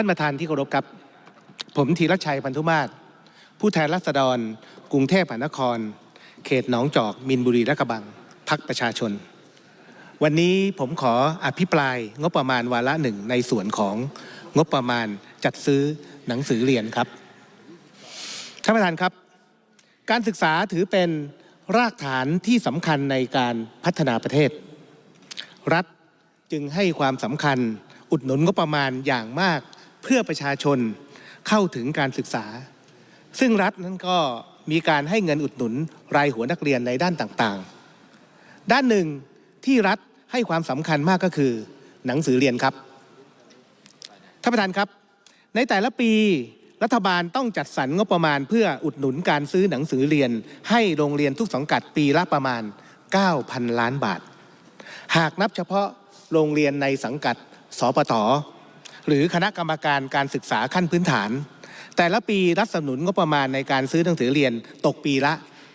ท่านประธานที่เคารพครับ ผมธีรชัยพันธุมาศผู้แทนรัษฎร กรุงเทพมหานคร เขตหนองจอก มินบุรีและกระบังพักประชาชน วันนี้ผมขออภิปรายงบประมาณวาระหนึ่งในส่วนของงบประมาณจัดซื้อหนังสือเรียนครับ ท่านประธานครับ การศึกษาถือเป็นรากฐานที่สำคัญในการพัฒนาประเทศ รัฐจึงให้ความสำคัญอุดหนุนงบประมาณอย่างมาก พื่อประชาชนเข้าถึงการศึกษา ซึ่งรัฐนั้นก็มีการให้เงินอุดหนุนรายหัวนักเรียนในด้านต่างๆ ด้านหนึ่งที่รัฐให้ความสำคัญมากก็คือหนังสือเรียนครับท่านประธานครับ ในแต่ละปีรัฐบาลต้องจัดสรรงบประมาณ เพื่ออุดหนุนการซื้อหนังสือเรียน ให้โรงเรียนทุกสังกัดปีละประมาณ 9,000 ล้านบาท หากนับเฉพาะโรงเรียนในสังกัดสปท หรือคณะกรรมการการศึกษาขั้นพื้นฐาน แต่ละปีรัฐสนับสนุนงบประมาณในการซื้อหนังสือเรียนตกปีละ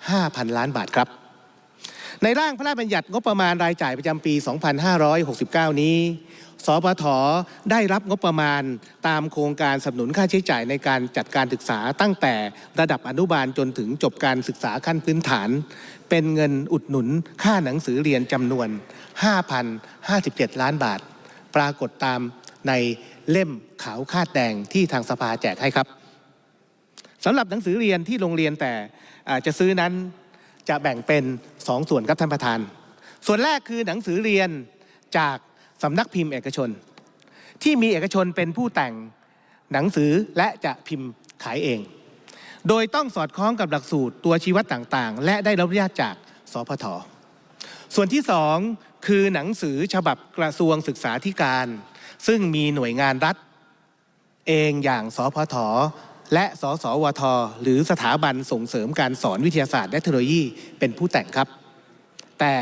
5,000 ล้านบาทครับ ในร่างพระราชบัญญัติงบประมาณรายจ่ายประจำปี 2569 นี้ สปทได้รับงบประมาณตามโครงการสนับสนุนค่าใช้จ่ายในการจัดการศึกษาตั้งแต่ระดับอนุบาลจนถึงจบการศึกษาขั้นพื้นฐาน เป็นเงินอุดหนุนค่าหนังสือเรียนจำนวน 5,057 ล้านบาท ปรากฏตามใน เล่มขาวคาดแดงที่ทางสภาแจกให้ครับสำหรับหนังสือเรียนที่โรงเรียนแต่จะซื้อนั้นจะแบ่งเป็น2ส่วนครับท่านประธาน ส่วนแรกคือหนังสือเรียนจากสำนักพิมพ์เอกชน ที่มีเอกชนเป็นผู้แต่งหนังสือและจะพิมพ์ขายเอง โดยต้องสอดคล้องกับหลักสูตรตัวชี้วัดต่างๆ และได้รับอนุญาตจากสพทส่วนที่สองคือหนังสือฉบับกระทรวงศึกษาธิการ ซึ่งมีหน่วยงานรัฐ เองอย่างสพทและสสวท หรือสถาบันส่งเสริมการสอนวิทยาศาสตร์และเทคโนโลยีเป็นผู้แต่งครับ แต่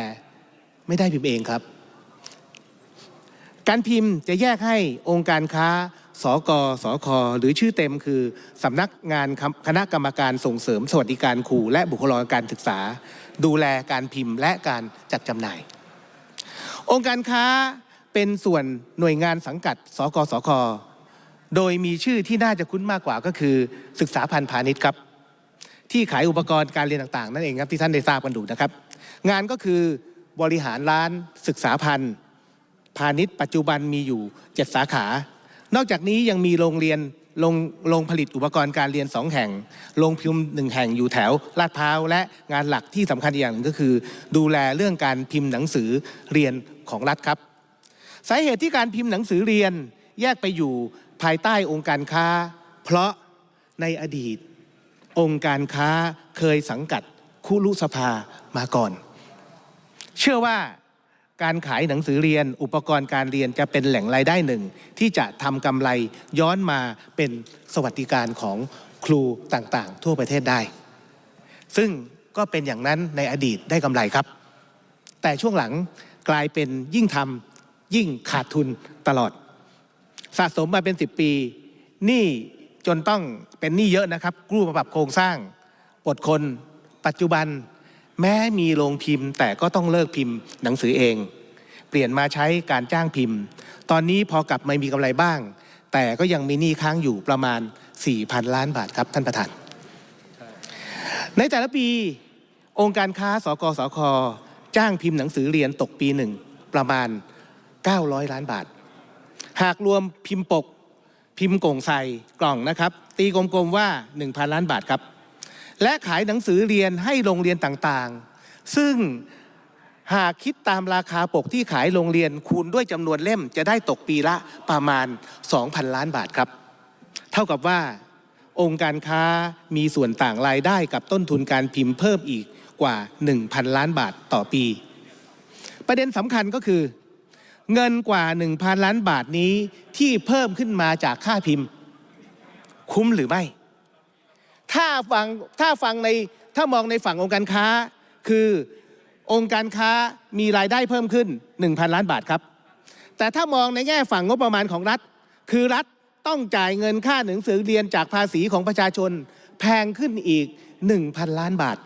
ไม่ได้พิมพ์เองครับ การพิมพ์จะแยกให้องค์การค้า สกสคหรือชื่อเต็มคือสำนักงานคณะกรรมการส่งเสริมสวัสดิการครูและบุคลากรการศึกษา ดูแลการพิมพ์และการจัดจำหน่าย องค์การค้า เป็นส่วนหน่วยงานสังกัด สกสค โดยมีชื่อที่น่าจะคุ้นมากกว่าก็คือศึกษาพันธ์พาณิชย์ครับ ที่ขายอุปกรณ์การเรียนต่างๆ นั่นเองครับที่ท่านได้ทราบกันดูนะครับ งานก็คือบริหารร้านศึกษาพันธ์พาณิชย์ปัจจุบันมีอยู่ 7 สาขา นอกจากนี้ยังมีโรงเรียนโรงโรงผลิตอุปกรณ์การเรียน 2 แห่ง โรงพิมพ์หนึ่งแห่งอยู่แถวลาดพร้าว และงานหลักที่สำคัญอีกอย่างหนึ่งก็คือ ดูแลเรื่องการพิมพ์หนังสือเรียนของรัฐครับ สาเหตุที่การพิมพ์หนังสือเรียนแยกไปอยู่ภายใต้องค์การค้า เพราะในอดีต องค์การค้าเคยสังกัดคุรุสภามาก่อน เชื่อว่าการขายหนังสือเรียนอุปกรณ์การเรียนจะเป็นแหล่งรายได้หนึ่ง ที่จะทำกำไรย้อนมาเป็นสวัสดิการของครูต่างๆ ทั่วประเทศได้ ซึ่งก็เป็นอย่างนั้นในอดีตได้กำไรครับ แต่ช่วงหลังกลายเป็นยิ่งทำ ยิ่งขาดทุนตลอด สะสมมาเป็น 10 ปีหนี้จนต้องเป็นหนี้เยอะนะครับ กู้มาปรับโครงสร้างอดคนปัจจุบันแม้มีโรงพิมพ์ แต่ก็ต้องเลิกพิมพ์หนังสือเอง เปลี่ยนมาใช้การจ้างพิมพ์ ตอนนี้พอกลับมามีกำไรบ้าง แต่ก็ยังมีหนี้ค้างอยู่ประมาณ 4,000 ล้านบาทครับท่านประธาน ในแต่ละปีองค์การค้าสกสคจ้างพิมพ์หนังสือเรียนตกปีหนึ่งประมาณ 900 ล้านบาท หากรวมพิมพ์ปก พิมพ์กล่องใส่กล่องนะครับ ตีกลมๆว่า 1,000 ล้านบาทครับ และขายหนังสือเรียนให้โรงเรียนต่างๆ ซึ่งหากคิดตามราคาปกที่ขายโรงเรียนคูณด้วยจำนวนเล่มจะได้ตกปีละประมาณ 2,000 ล้านบาทครับ เท่ากับว่าองค์การค้ามีส่วนต่างรายได้กับต้นทุนการพิมพ์เพิ่มอีกกว่า 1,000 ล้านบาทต่อปี ประเด็นสำคัญก็คือ เงินกว่า 1,000 ล้านบาทนี้ที่เพิ่มขึ้นมาจากค่าพิมพ์ คุ้มหรือไม่ ถ้าฟังถ้าฟังในถ้ามองในฝั่งองค์การค้า คือองค์การค้ามีรายได้เพิ่มขึ้น 1,000 ล้านบาทครับ แต่ถ้ามองในแง่ฝั่งงบประมาณของรัฐ คือรัฐต้องจ่ายเงินค่าหนังสือเรียนจากภาษีของประชาชนแพงขึ้นอีก 1,000 ล้านบาท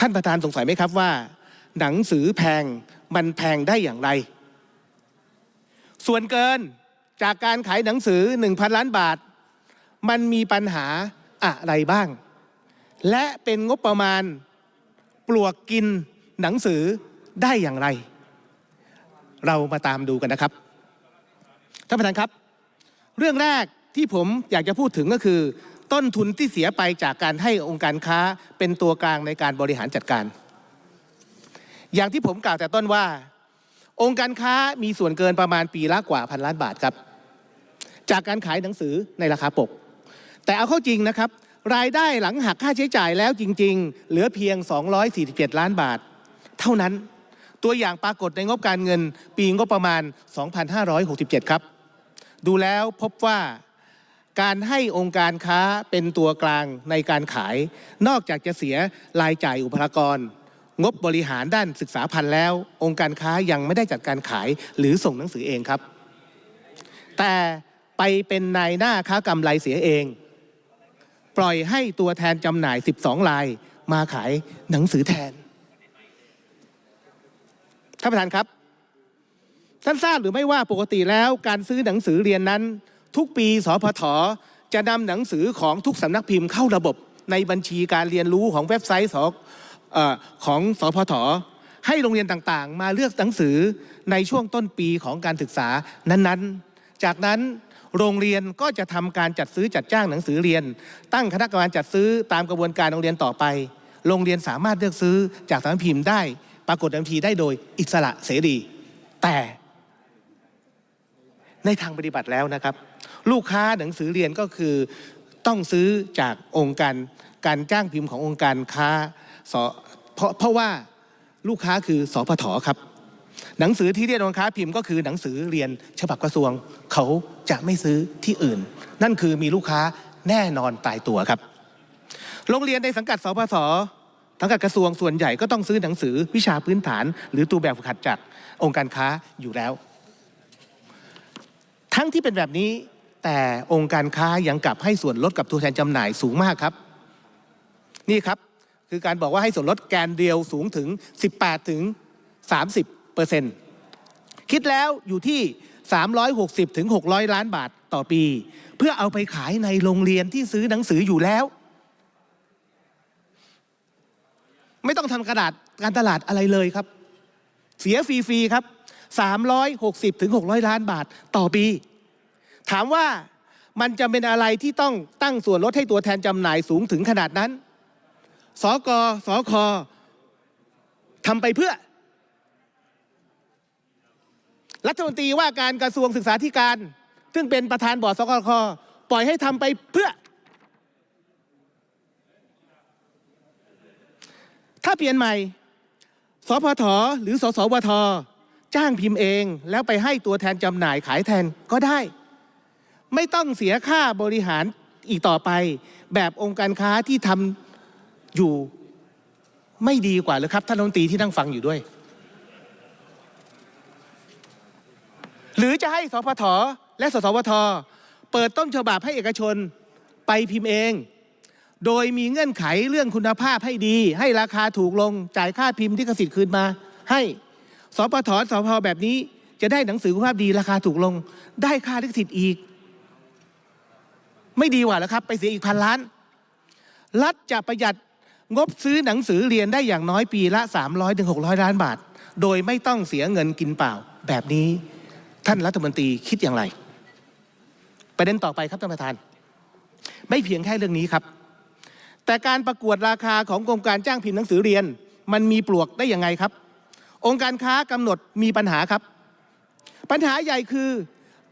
ท่านประธานสงสัยไหมครับว่า หนังสือแพง มันแพงได้อย่างไร ส่วนเกินจากการขายหนังสือ 1,000 ล้านบาท มันมีปัญหาอะไรบ้าง และเป็นงบประมาณปลวกกินหนังสือได้อย่างไร เรามาตามดูกันนะครับท่านประธานครับ เรื่องแรกที่ผมอยากจะพูดถึงก็คือ ต้นทุนที่เสียไปจากการให้องค์การค้าเป็นตัวกลางในการบริหารจัดการ อย่างที่ผมกล่าวแต่ต้นว่า องค์การค้ามีส่วนเกินประมาณปีละกว่าพันล้านบาทครับ จากการขายหนังสือในราคาปก แต่เอาเข้าจริงนะครับ รายได้หลังหักค่าใช้จ่ายแล้วจริง ๆ เหลือเพียง 247 ล้านบาท เท่านั้นตัวอย่างปรากฏในงบการเงิน ปีงบประมาณ 2567 ครับ ดูแล้วพบว่าการให้องค์การค้าเป็นตัวกลางในการขาย นอกจากจะเสียรายจ่ายอุปกรณ์ งบบริหารด้านศึกษาพันธ์แล้ว องค์การค้ายังไม่ได้จัดการขายหรือส่งหนังสือเองครับ แต่ไปเป็นนายหน้าค้ากำไรเสียเอง ปล่อยให้ตัวแทนจำหน่าย 12ลายมาขายหนังสือแทนท่านประธานครับท่านทราบหรือไม่ว่าปกติแล้วการซื้อหนังสือเรียนนั้น ทุกปีสพทจะนำหนังสือของทุกสำนักพิมพ์เข้าระบบในบัญชีการเรียนรู้ของเว็บไซต์สออ ของสพทให้โรงเรียนต่างๆ มาเลือกหนังสือในช่วงต้นปีของการศึกษานั้นๆ จากนั้นโรงเรียนก็จะทำการจัดซื้อจัดจ้างหนังสือเรียน ตั้งคณะกรรมการจัดซื้อตามกระบวนการโรงเรียนต่อไป โรงเรียนสามารถเลือกซื้อจากสำนักพิมพ์ได้ ปรากฏในบัญชีได้โดยอิสระเสรี แต่ในทางปฏิบัติแล้วนะครับ ลูกค้าหนังสือเรียนก็คือต้องซื้อจากองค์การการจ้างพิมพ์ขององค์การค้า เพราะเพราะว่าลูกค้าคือสพทครับ หนังสือที่เรียนองค์ค้าพิมพ์ก็คือหนังสือเรียนฉบับกระทรวง เขาจะไม่ซื้อที่อื่น นั่นคือมีลูกค้าแน่นอนตายตัวครับ โรงเรียนในสังกัดสพทสังกัดกระทรวงส่วนใหญ่ก็ต้องซื้อหนังสือวิชาพื้นฐาน หรือตัวแบบฝึกหัดจากองค์การค้าอยู่แล้ว ทั้งที่เป็นแบบนี้แต่องค์การค้ายังกลับให้ส่วนลดกับตัวแทนจำหน่ายสูงมากครับ นี่ครับ คือการบอกว่าให้ส่วนลดแกนเดียวสูงถึง 18 ถึง 30เปอร์เซ็นต์คิดแล้วอยู่ที่ 360 ถึง 600 ล้านบาทต่อปี เพื่อเอาไปขายในโรงเรียนที่ซื้อหนังสืออยู่แล้ว ไม่ต้องทำกระดาษการตลาดอะไรเลยครับ เสียฟรีๆครับ 360 ถึง 600 ล้านบาทต่อปี ถามว่ามันจะเป็นอะไรที่ต้องตั้งส่วนลดให้ตัวแทนจำหน่ายสูงถึงขนาดนั้น สกสคทำไปเพื่อ รัฐมนตรีว่าการกระทรวงศึกษาธิการ ซึ่งเป็นประธานบอร์ดสกคปล่อยให้ทำไปเพื่อ ถ้าเปลี่ยนใหม่สพทหรือสสวทจ้างพิมพ์เองแล้วไปให้ตัวแทนจำหน่ายขายแทนก็ได้ ไม่ต้องเสียค่าบริหารอีกต่อไป แบบองค์การค้าที่ทำ อยู่ไม่ดีกว่าหรือครับท่านรัฐมนตรีที่นั่งฟังอยู่ด้วย หรือจะให้สพทและสสวทเปิดต้นฉบับให้เอกชนไปพิมพ์เอง โดยมีเงื่อนไขเรื่องคุณภาพให้ดี ให้ราคาถูกลงจ่ายค่าพิมพ์ที่กสิทธิ์คืนมา ให้สปทสพแบบนี้จะได้หนังสือคุณภาพดีราคาถูกลง ได้ค่าลิขสิทธิ์อีก ไม่ดีกว่าแล้วครับ ไปเสียอีกพันล้าน รัฐจะประหยัด งบซื้อหนังสือเรียนได้อย่างน้อยปีละ 300ถึง600ล้านบาท โดยไม่ต้องเสียเงินกินเปล่า แบบนี้ท่านรัฐมนตรีคิดอย่างไร ประเด็นต่อไปครับท่านประธาน ไม่เพียงแค่เรื่องนี้ครับ แต่การประกวดราคาของกรมการจ้างพิมพ์หนังสือเรียน มันมีปลวกได้ยังไงครับ องค์การค้ากำหนดมีปัญหาครับ ปัญหาใหญ่คือ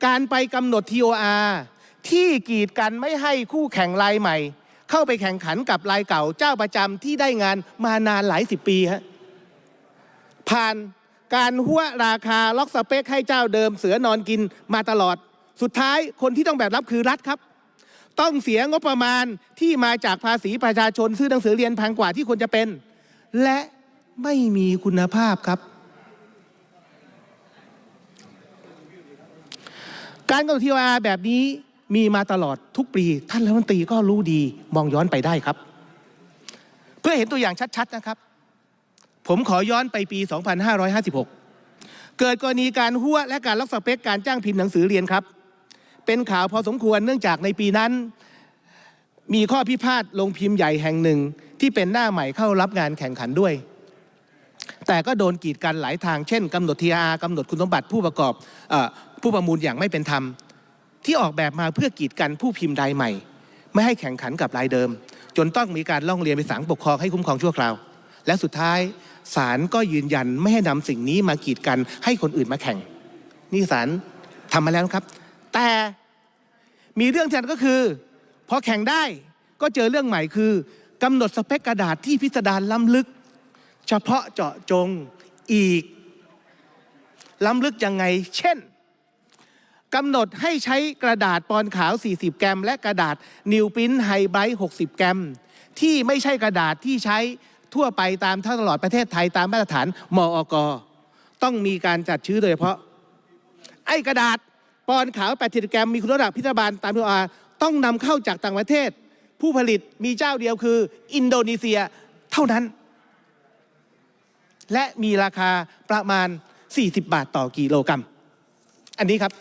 การไปกำหนด TOR ที่กีดกันไม่ให้คู่แข่งรายใหม่ เข้าไปแข่งขันกับรายเก่าเจ้าประจำที่ได้งานมานานหลายสิบปีฮะผ่านการหัวราคาล็อกสเปคให้เจ้าเดิมเสือนอนกินมาตลอด สุดท้ายคนที่ต้องแบกรับคือรัฐครับ ต้องเสียงบประมาณที่มาจากภาษีประชาชนซื้อหนังสือเรียนแพงกว่าที่ควรจะเป็น และไม่มีคุณภาพครับ การกำหนดทีวาแบบนี้ มีมาตลอดทุกปี ท่านรัฐมนตรีก็รู้ดีมองย้อนไปได้ครับ เพื่อเห็นตัวอย่างชัดๆนะครับ ผมขอย้อนไปปี 2556 เกิดกรณีการหัวและการล็อกสเปคการจ้างพิมพ์หนังสือเรียนครับ เป็นข่าวพอสมควรเนื่องจากในปีนั้น มีข้อพิพาทลงพิมพ์ใหญ่แห่งหนึ่ง ที่เป็นหน้าใหม่เข้ารับงานแข่งขันด้วยแต่ก็โดนกีดกันหลายทาง เช่นกำหนดทีอากำหนดคุณสมบัติผู้ประกอบอผู้ประมูลอย่างไม่เป็นธรรม ที่ออกแบบมาเพื่อกีดกันผู้พิมพ์รายใหม่ ไม่ให้แข่งขันกับรายเดิม จนต้องมีการล่องเรียนไปศาลปกครองให้คุ้มครองชั่วคราว และสุดท้ายศาลก็ยืนยันไม่ให้นำสิ่งนี้มากีดกันให้คนอื่นมาแข่ง นี่ศาลทำมาแล้วครับ แต่มีเรื่องที่ก็คือ พอแข่งได้ก็เจอเรื่องใหม่คือกำหนดสเปคกระดาษที่พิสดารล้ำลึก เฉพาะเจาะจงอีกล้ำลึกยังไง เช่น กำหนดให้ใช้กระดาษปอนขาว 40 แกรม และกระดาษนิวปิ้นไฮไบรท์60 แกรม ที่ไม่ใช่กระดาษที่ใช้ทั่วไปตามตลอดประเทศไทยตามมาตรฐานมออกต้องมีการจัดชื่อโดยเฉพาะ ไอ้กระดาษปอนขาว 80 แกรม มีคุณระดับพิธบาลตามทีอาต้องนำเข้าจากต่างประเทศ ผู้ผลิตมีเจ้าเดียวคือ อินโดนีเซียเท่านั้น และมีราคาประมาณ 40 บาทต่อกิโลกรัม อันนี้ครับ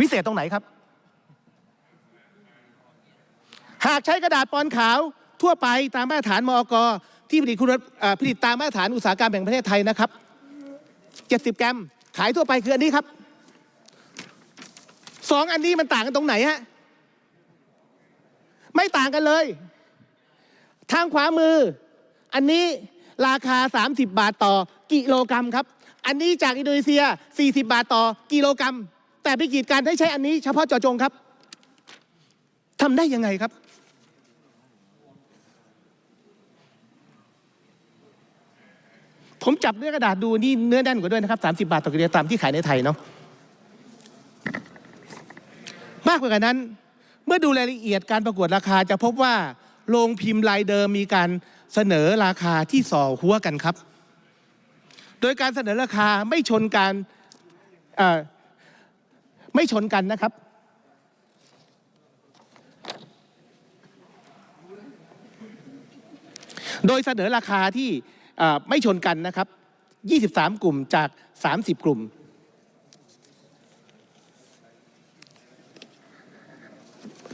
วิเศษตรงไหนครับ หากใช้กระดาษปอนขาวทั่วไปตามมาตรฐานมอกที่ผลิตคุณผลิตตามมาตรฐานอุตสาหกรรมแห่งประเทศไทยนะครับ 70 กรัม ขายทั่วไปคืออันนี้ครับสองอันนี้มันต่างกันตรงไหนฮะไม่ต่างกันเลย ทางขวามือ อันนี้ราคา 30 บาทต่อกิโลกรัมครับ อันนี้จากอินโดนีเซีย 40 บาทต่อกิโลกรัม แต่ไปกีดกันให้ใช้อันนี้เฉพาะเจาะจงครับทำได้ยังไงครับ ผมจับเนื้อกระดาษดูนี่เนื้อแน่นกว่าด้วยนะครับ 30 บาทต่อกิโลกรัมที่ขายในไทยเนาะมากกว่านั้น เมื่อดูรายละเอียดการประกวดราคาจะพบว่าโรงพิมพ์รายเดิมมีการเสนอราคาที่ส่อหัวกันครับ โดยการเสนอราคาไม่ชนการ ไม่ชนกันนะครับโดยเสนอราคาที่ไม่ชนกันนะครับ 23 กลุ่มจาก 30 กลุ่ม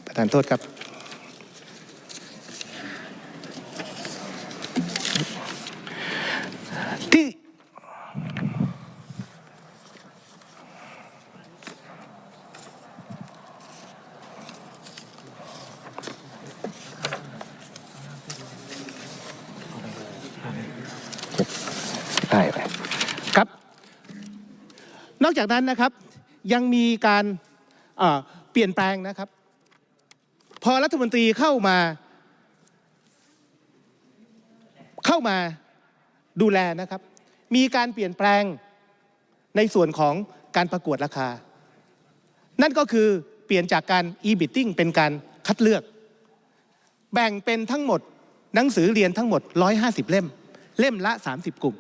ประธานโทษครับ ที่ ได้ไปครับ นอก จากนั้นนะครับยังมีการเปลี่ยนแปลงนะครับ พอรัฐมนตรีเข้ามา เข้ามาดูแลนะครับ มีการเปลี่ยนแปลงในส่วนของการประกวดราคา นั่นก็คือเปลี่ยนจากการ e-bidding เป็นการคัดเลือก แบ่งเป็นทั้งหมดหนังสือเรียนทั้งหมด 150 เล่ม เล่มละ 30 กลุ่ม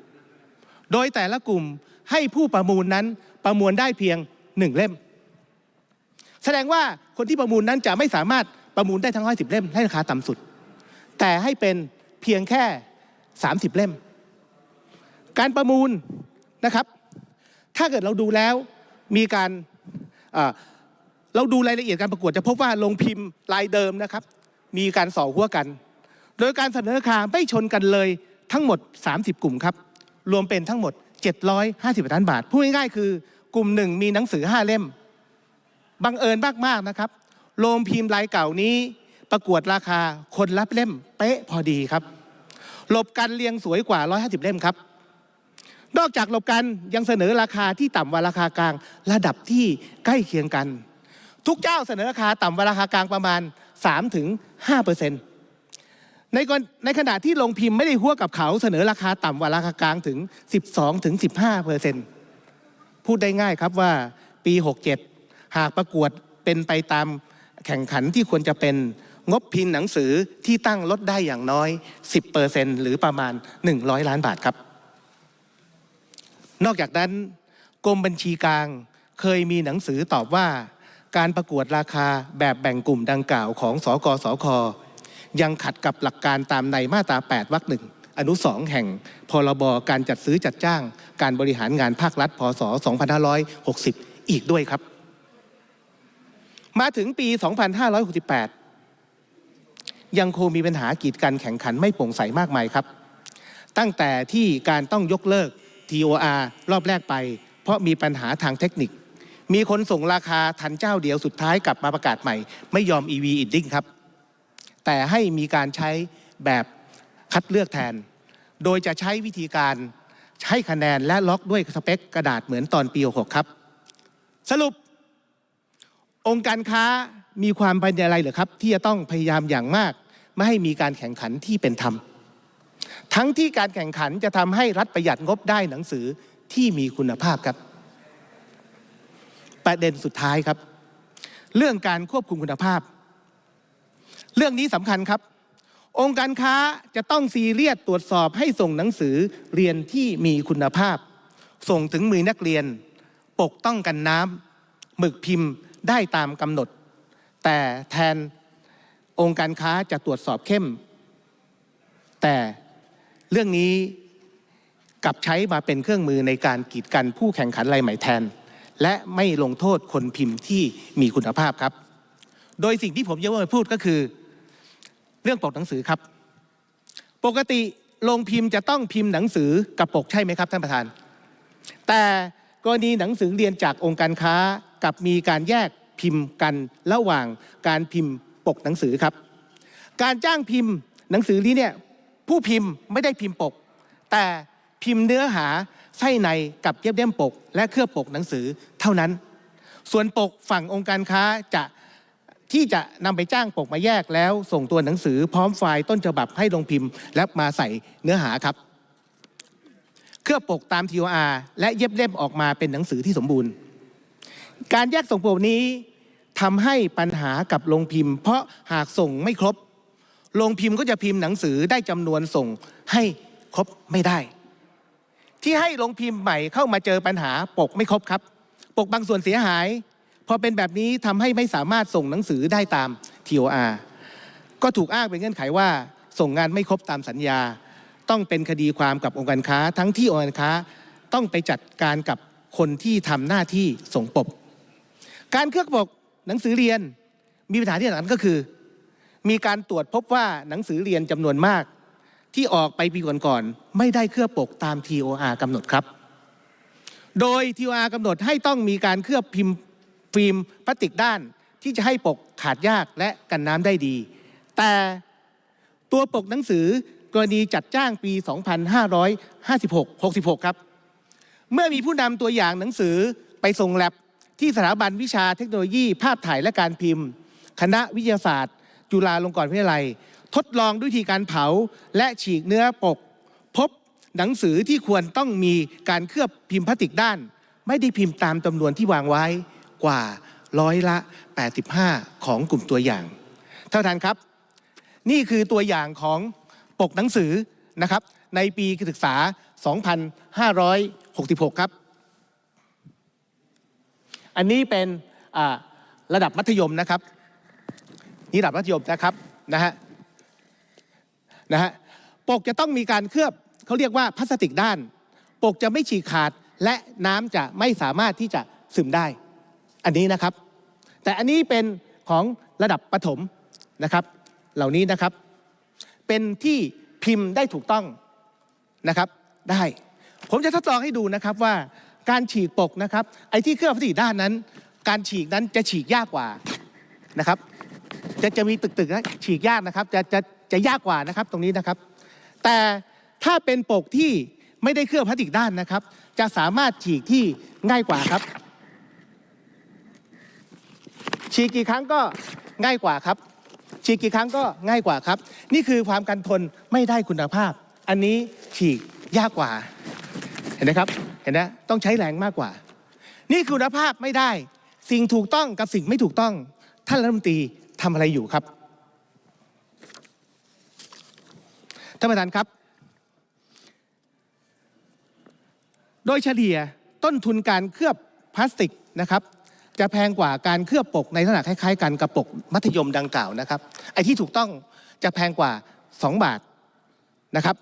โดยแต่ละกลุ่มให้ผู้ประมูลนั้น ประมวลได้เพียงหนึ่งเล่ม แสดงว่าคนที่ประมูลนั้นจะไม่สามารถประมูลได้ทั้ง110เล่มให้ราคาต่ำสุด แต่ให้เป็นเพียงแค่30เล่ม การประมูลนะครับ ถ้าเกิดเราดูแล้วมีการเอ่อเราดูรายละเอียดการประกวดจะพบว่าลงพิมพ์ลายเดิมนะครับ มีการส่อหัวกัน โดยการเสนอราคาไม่ชนกันเลยทั้งหมด 30 กลุ่มครับ รวมเป็นทั้งหมด 750ล้านบาทพูดง่ายๆคือ กลุ่มหนึ่งมีหนังสือ5เล่ม บังเอิญมากๆนะครับ โรงพิมพ์ลายเก่านี้ประกวดราคาคนรับเล่ม เป๊ะพอดีครับ หลบกันเรียงสวยกว่า 150 เล่มครับ นอกจากหลบกันยังเสนอราคาที่ต่ำกว่าราคากลาง ระดับที่ใกล้เคียงกัน ทุกเจ้าเสนอราคาต่ำกว่าราคากลางประมาณ 3-5%เปอร์เซ็นต์ในในขณะที่โรงพิมพ์ไม่ได้หัวกับเขาเสนอราคาต่ำกว่าราคากลางถึง 12ถึง15เปอร์เซ็นต์ พูดได้ง่ายครับว่าปี 67 หากประกวดเป็นไปตามแข่งขันที่ควรจะเป็นงบพิมพ์หนังสือที่ตั้งลดได้อย่างน้อย 10เปอร์เซ็นต์หรือประมาณ 100 ล้านบาทครับ นอกจากนั้นกรมบัญชีกลางเคยมีหนังสือตอบว่า การประกวดราคาแบบแบ่งกลุ่มดังกล่าวของสกสคยังขัดกับหลักการตามในมาตรา 8 วรรคหนึ่ง อนุสองแห่งพรบการจัดซื้อจัดจ้าง การบริหารงานภาครัฐพศ 2560 อีกด้วยครับ มาถึงปี 2568 ยังคงมีปัญหากีดกันแข่งขันไม่โปร่งใสมากมายครับ ตั้งแต่ที่การต้องยกเลิก TOR รอบแรกไป เพราะมีปัญหาทางเทคนิค มีคนส่งราคาทันเจ้าเดียวสุดท้ายกลับมาประกาศใหม่ ไม่ยอม EV i d d i n g ครับ แต่ให้มีการใช้แบบ คัดเลือกแทน โดยจะใช้วิธีการให้คะแนนและล็อกด้วยสเปคกระดาษเหมือนตอนปี 66 ครับ สรุป องค์การค้ามีความเป็นอะไรหรือครับ ที่จะต้องพยายามอย่างมาก ไม่ให้มีการแข่งขันที่เป็นธรรม ทั้งที่การแข่งขันจะทำให้รัฐประหยัดงบได้หนังสือที่มีคุณภาพครับ ประเด็นสุดท้ายครับ เรื่องการควบคุมคุณภาพ เรื่องนี้สำคัญครับ องค์การค้าจะต้องซีเรียสตรวจสอบให้ส่งหนังสือเรียนที่มีคุณภาพ ส่งถึงมือนักเรียน ปกต้องกันน้ำหมึกพิมพ์ได้ตามกำหนด แต่แทนองค์การค้าจะตรวจสอบเข้ม แต่เรื่องนี้กลับใช้มาเป็นเครื่องมือในการกีดกันผู้แข่งขันรายใหม่แทน และไม่ลงโทษคนพิมพ์ที่มีคุณภาพครับ โดยสิ่งที่ผมจะมาพูดก็คือ รื่องปกหนังสือครับ ปกติโรงพิมพ์จะต้องพิมพ์หนังสือกับปกใช่ไหมครับท่านประธาน แต่กรณีหนังสือเรียนจากองค์การค้ากับมีการแยกพิมพ์กันระหว่างการพิมพ์ปกหนังสือครับ การจ้างพิมพ์หนังสือนี้เนี่ยผู้พิมพ์ไม่ได้พิมพ์ปก แต่พิมพ์เนื้อหาไส้ในกับเย็บเล่มปก และเคลือบปกหนังสือเท่านั้น ส่วนปกฝั่งองค์การค้าจะ ที่จะนำไปจ้างปกมาแยกแล้ว ส่งตัวหนังสือพร้อมไฟล์ต้นฉบับให้ลงพิมพ์ และมาใส่เนื้อหาครับ เคลือบปกตาม TOR และเย็บเล่มออกมาเป็นหนังสือที่สมบูรณ์ การแยกส่งปกนี้ทำให้ปัญหากับโรงพิมพ์ เพราะหากส่งไม่ครบโรงพิมพ์ก็จะพิมพ์หนังสือได้จำนวนส่งให้ครบไม่ได้ ที่ให้โรงพิมพ์ใหม่เข้ามาเจอปัญหาปกไม่ครบครับ ปกบางส่วนเสียหาย พอเป็นแบบนี้ทำให้ไม่สามารถส่งหนังสือได้ตาม TOR ก็ถูกอ้างเป็นเงื่อนไขว่า ส่งงานไม่ครบตามสัญญา ต้องเป็นคดีความกับองค์การค้า ทั้งที่องค์การค้าต้องไปจัดการกับคนที่ทำหน้าที่ส่งปกการเคลือบปกหนังสือเรียนมีปัญหาที่สำคัญก็คือ มีการตรวจพบว่าหนังสือเรียนจำนวนมาก ที่ออกไปปีก่อนๆไม่ได้เคลือบปกตาม TOR กำหนดครับ โดย TOR กำหนดให้ต้องมีการเคลือบพิมพ์ ฟิล์มพลาสติกด้านที่จะให้ปกขาดยากและกันน้ำได้ดี แต่ตัวปกหนังสือกรณีจัดจ้างปี 2556 66 ครับ เมื่อมีผู้นำตัวอย่างหนังสือไปส่งแลบที่สถาบันวิชาเทคโนโลยีภาพถ่ายและการพิมพ์ คณะวิทยาศาสตร์ จุฬาลงกรณ์วิทยาลัย ทดลองด้วยวิธีการเผาและฉีกเนื้อปก พบหนังสือที่ควรต้องมีการเคลือบพิมพ์พลาสติกด้าน ไม่ได้พิมพ์ตามจำนวนที่วางไว้ กว่าร้อยละ 85 ของกลุ่มตัวอย่างท่านประธานครับ นี่คือตัวอย่างของปกหนังสือนะครับ ในปีการศึกษา 2566 ครับ อันนี้เป็นระดับมัธยมนะครับ นี่ระดับมัธยมนะครับนะฮะนะฮะปกจะต้องมีการเคลือบเขาเรียกว่าพลาสติกด้าน ปกจะไม่ฉีกขาดและน้ำจะไม่สามารถที่จะซึมได้ อันนี้นะครับ แต่อันนี้เป็นของระดับประถมนะครับ เหล่านี้นะครับ เป็นที่พิมพ์ได้ถูกต้องนะครับได้ ผมจะทดลองให้ดูนะครับว่าการฉีกปกนะครับ ไอ้ที่เครื่องพลาสติกด้านนั้น การฉีกนั้นจะฉีกยากกว่านะครับ จะจะมีตึกๆนะฉีกยากนะครับ จะจะจะยากกว่านะครับตรงนี้นะครับ แต่ถ้าเป็นปกที่ไม่ได้เคลือบพลาสติกด้านนะครับ จะสามารถฉีกที่ง่ายกว่าครับ ฉีกกี่ครั้งก็ง่ายกว่าครับ ฉีกกี่ครั้งก็ง่ายกว่าครับ นี่คือความกันทนไม่ได้คุณภาพ อันนี้ฉีกยากกว่า เห็นไหมครับ เห็นไหมต้องใช้แรงมากกว่า นี่คุณภาพไม่ได้ สิ่งถูกต้องกับสิ่งไม่ถูกต้อง ท่านรัฐมนตรีทำอะไรอยู่ครับ ท่านประธานครับ โดยเฉลี่ยต้นทุนการเคลือบพลาสติกนะครับ จะแพงกว่าการเคลือบปกในลักษณะคล้ายๆกันกับปกมัธยมดังกล่าวนะครับ ไอ้ที่ถูกต้องจะแพงกว่า 2 บาทนะครับ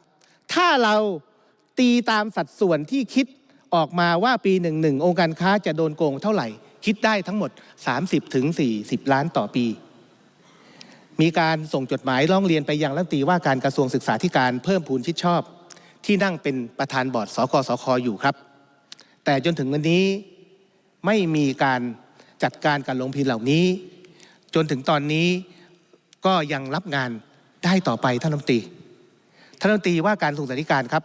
ถ้าเราตีตามสัดส่วนที่คิดออกมาว่าปีหนึ่งหนึ่งองค์การค้าจะโดนโกงเท่าไหร่ คิดได้ทั้งหมด 30ถึง40 ล้านต่อปี มีการส่งจดหมายร้องเรียนไปยังรัฐมนตรีว่าการกระทรวงศึกษาธิการเพิ่มพูนชิดชอบ ที่นั่งเป็นประธานบอร์ดสกสคอยู่ครับ แต่จนถึงวันนี้ไม่มีการ จัดการการลงพินเหล่านี้ จนถึงตอนนี้ก็ยังรับงานได้ต่อไปท่านรัฐมนตรีท่านรัฐมนตรีว่าการส่งสาธิการครับ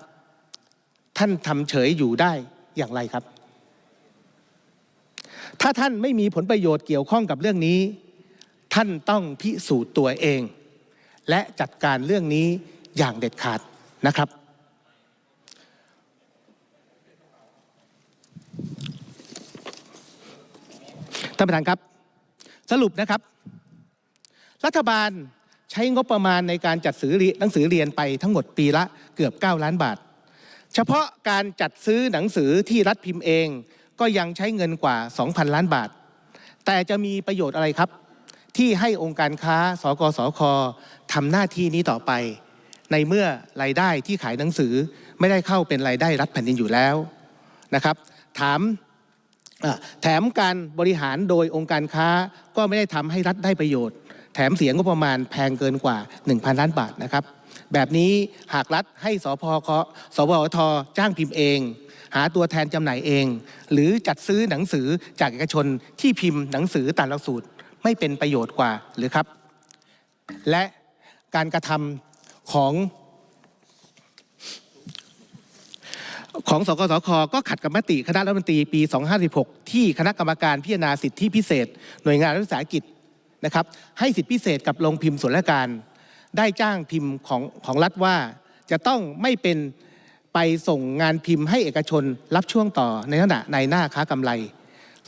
ท่านทำเฉยอยู่ได้อย่างไรครับ ถ้าท่านไม่มีผลประโยชน์เกี่ยวข้องกับเรื่องนี้ ท่านต้องพิสูจน์ตัวเอง และจัดการเรื่องนี้อย่างเด็ดขาดนะครับ ท่านประธานครับ สรุปนะครับ รัฐบาลใช้งบประมาณในการจัดซื้อหนังสือเรียนไปทั้งหมดปีละเกือบ 9 ล้านบาท เฉพาะการจัดซื้อหนังสือที่รัฐพิมพ์เอง ก็ยังใช้เงินกว่า 2,000 ล้านบาท แต่จะมีประโยชน์อะไรครับ ที่ให้องค์การค้าสกสคทำหน้าที่นี้ต่อไป ในเมื่อรายได้ที่ขายหนังสือไม่ได้เข้าเป็นรายได้รัฐแผ่นดินอยู่แล้วนะครับ ถาม แถมการบริหารโดยองค์การค้าก็ไม่ได้ทำให้รัฐได้ประโยชน์ แถมเสียงก็ประมาณแพงเกินกว่า 1,000 ล้านบาทนะครับ แบบนี้หากรัฐให้สพคสวทจ้างพิมพ์เอง หาตัวแทนจำหน่ายเอง หรือจัดซื้อหนังสือจากเอกชนที่พิมพ์หนังสือตามหลักสูตรไม่เป็นประโยชน์กว่าหรือครับ และการกระทำของ ของสกสคก็ขัดกับมติคณะรัฐมนตรีปี 2516 ที่คณะกรรมการพิจารณาสิทธิพิเศษ หน่วยงานรัฐวิสาหกิจนะครับให้สิทธิพิเศษกับโรงพิมพ์ส่วนราชการ ได้จ้างพิมพ์ของของรัฐว่า จะต้องไม่เป็นไปส่งงานพิมพ์ให้เอกชนรับช่วงต่อในขณะในหน้าค้ากำไร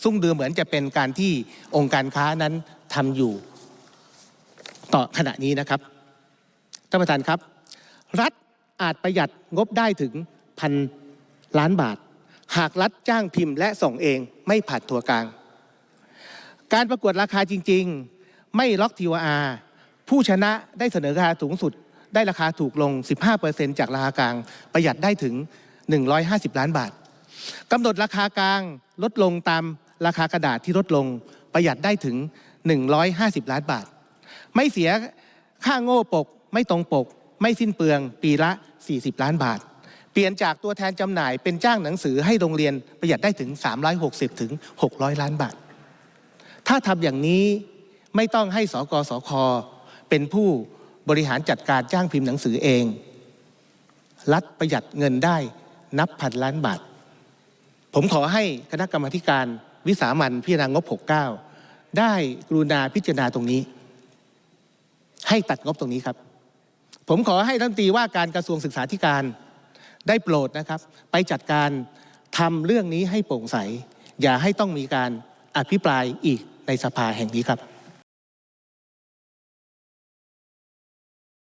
ซึ่งดูเหมือนจะเป็นการที่องค์การค้านั้นทำอยู่ ต่อขณะนี้นะครับท่านประธานครับ รัฐอาจประหยัดงบได้ถึงพัน ล้านบาท หากรัฐจ้างพิมพ์และส่งเองไม่ผ่านตัวกลาง การประกวดราคาจริง ๆ ไม่ล็อกทีวอาผู้ชนะได้เสนอราคาสูงสุด ได้ราคาถูกลง 15%จากราคากลาง ประหยัดได้ถึง 150 ล้านบาทกำหนดราคากลางลดลงตามราคากระดาษที่ลดลง ประหยัดได้ถึง 150 ล้านบาท ไม่เสียค่าโง่ปก ไม่ตรงปก ไม่สิ้นเปลือง ปีละ 40 ล้านบาท เปลี่ยนจากตัวแทนจำหน่ายเป็นจ้างหนังสือให้โรงเรียนประหยัดได้ถึง 360ถึง600 ล้านบาท ถ้าทำอย่างนี้ไม่ต้องให้สกสคเป็นผู้บริหารจัดการจ้างพิมพ์หนังสือเอง รัฐประหยัดเงินได้นับพันล้านบาท ผมขอให้คณะกรรมการวิสามันพิจารณางบ 69 ได้กรุณาพิจารณาตรงนี้ ให้ตัดงบตรงนี้ครับ ผมขอให้รัฐมนตรีว่าการกระทรวงศึกษาธิการ ได้โปรดนะครับ ไปจัดการทำเรื่องนี้ให้โปร่งใส อย่าให้ต้องมีการอภิปรายอีกในสภาแห่งนี้ครับ